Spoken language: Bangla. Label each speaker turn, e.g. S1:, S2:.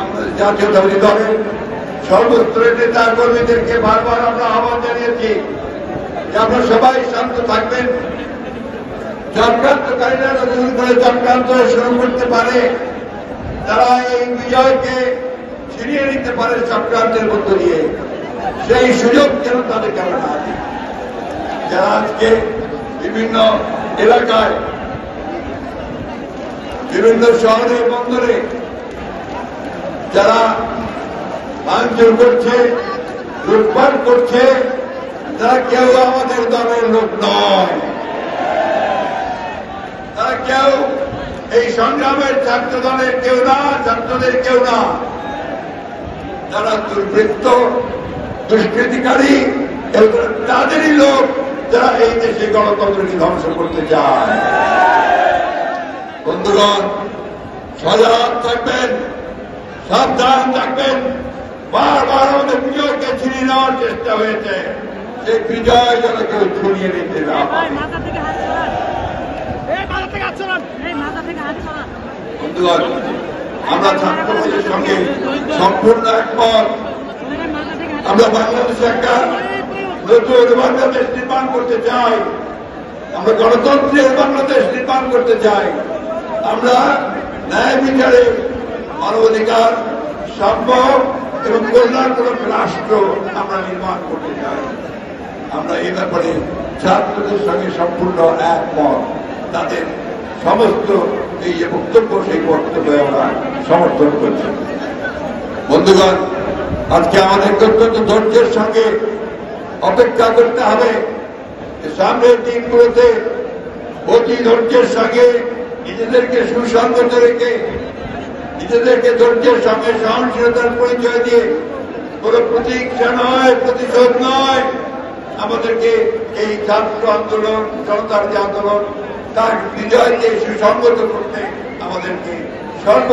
S1: বাংলাদেশ জাতীয়তাবাদী দলের সর্বস্তরের নেতা কর্মীদেরকে বারবার আমরা আহ্বান জানিয়েছি যে আপনারা সবাই শান্ত থাকবেন চক্রান্তকারীরা নতুন করে চক্রান্ত শুরু করতে পারে, তারা এই বিজয়কে ছিনিয়ে নিতে পারে চক্রান্তের মধ্য দিয়ে সেই সুযোগ যেন তাদের কেন না। যারা আজকে বিভিন্ন এলাকায়, বিভিন্ন শহরে, বন্দরে যারা ভাঙচুর করছে, লুটপাট করছে, তারা কেউ আমাদের দলের লোক নয়। তারা কেউ এই সংগ্রামের ছাত্র দলের কেউ না, ছাত্রদের কেউ না। যারা দুর্বৃত্ত, দুষ্কৃতিকারী তাদেরই লোক, যারা এই দেশে গণতন্ত্রকে ধ্বংস করতে চায়। বন্ধুগণ, সজাগ থাকবেন। সাবধান থাকবেন। বারবার আমাদের বিজয়কে ছিনিয়ে নেওয়ার চেষ্টা হয়েছে। সেই বিজয় যেন কেউ ছিনিয়ে নিতে না আমরা ছাত্রদের সঙ্গে সম্পূর্ণ একমত। আমরা বাংলাদেশে একটা নতুন বাংলাদেশ নির্মাণ করতে চাই। আমরা গণতন্ত্রের বাংলাদেশ নির্মাণ করতে চাই। আমরা ন্যায় বিচারে মানবাধিকার সম্ভব এবং কল্যাণমূলক রাষ্ট্র আমরা নির্মাণ করতে চাই। আমরা এ ব্যাপারে ছাত্রদের সঙ্গে সম্পূর্ণ একমত। তাদের সমস্ত এই যে বক্তব্য, সেই বক্তব্যে আমরা সমর্থন করছি। বন্ধুগণ, আজকে আমাদের অত্যন্ত ধৈর্যের সঙ্গে অপেক্ষা করতে হবে সামনের দিনগুলোতে অতি ধৈর্যের সঙ্গে নিজেদেরকে সুসংগত রেখে নিজেদেরকে ধৈর্যের সঙ্গে সহনশীলতার পরিচয় দিয়ে কোন প্রতীক্ষা নয়, প্রতিশোধ নয়। আমাদেরকে এই ছাত্র আন্দোলন জনতার যে আন্দোলন, তার বিজয়কে সুসংগত করতে আমাদেরকে সর্বোচ্চ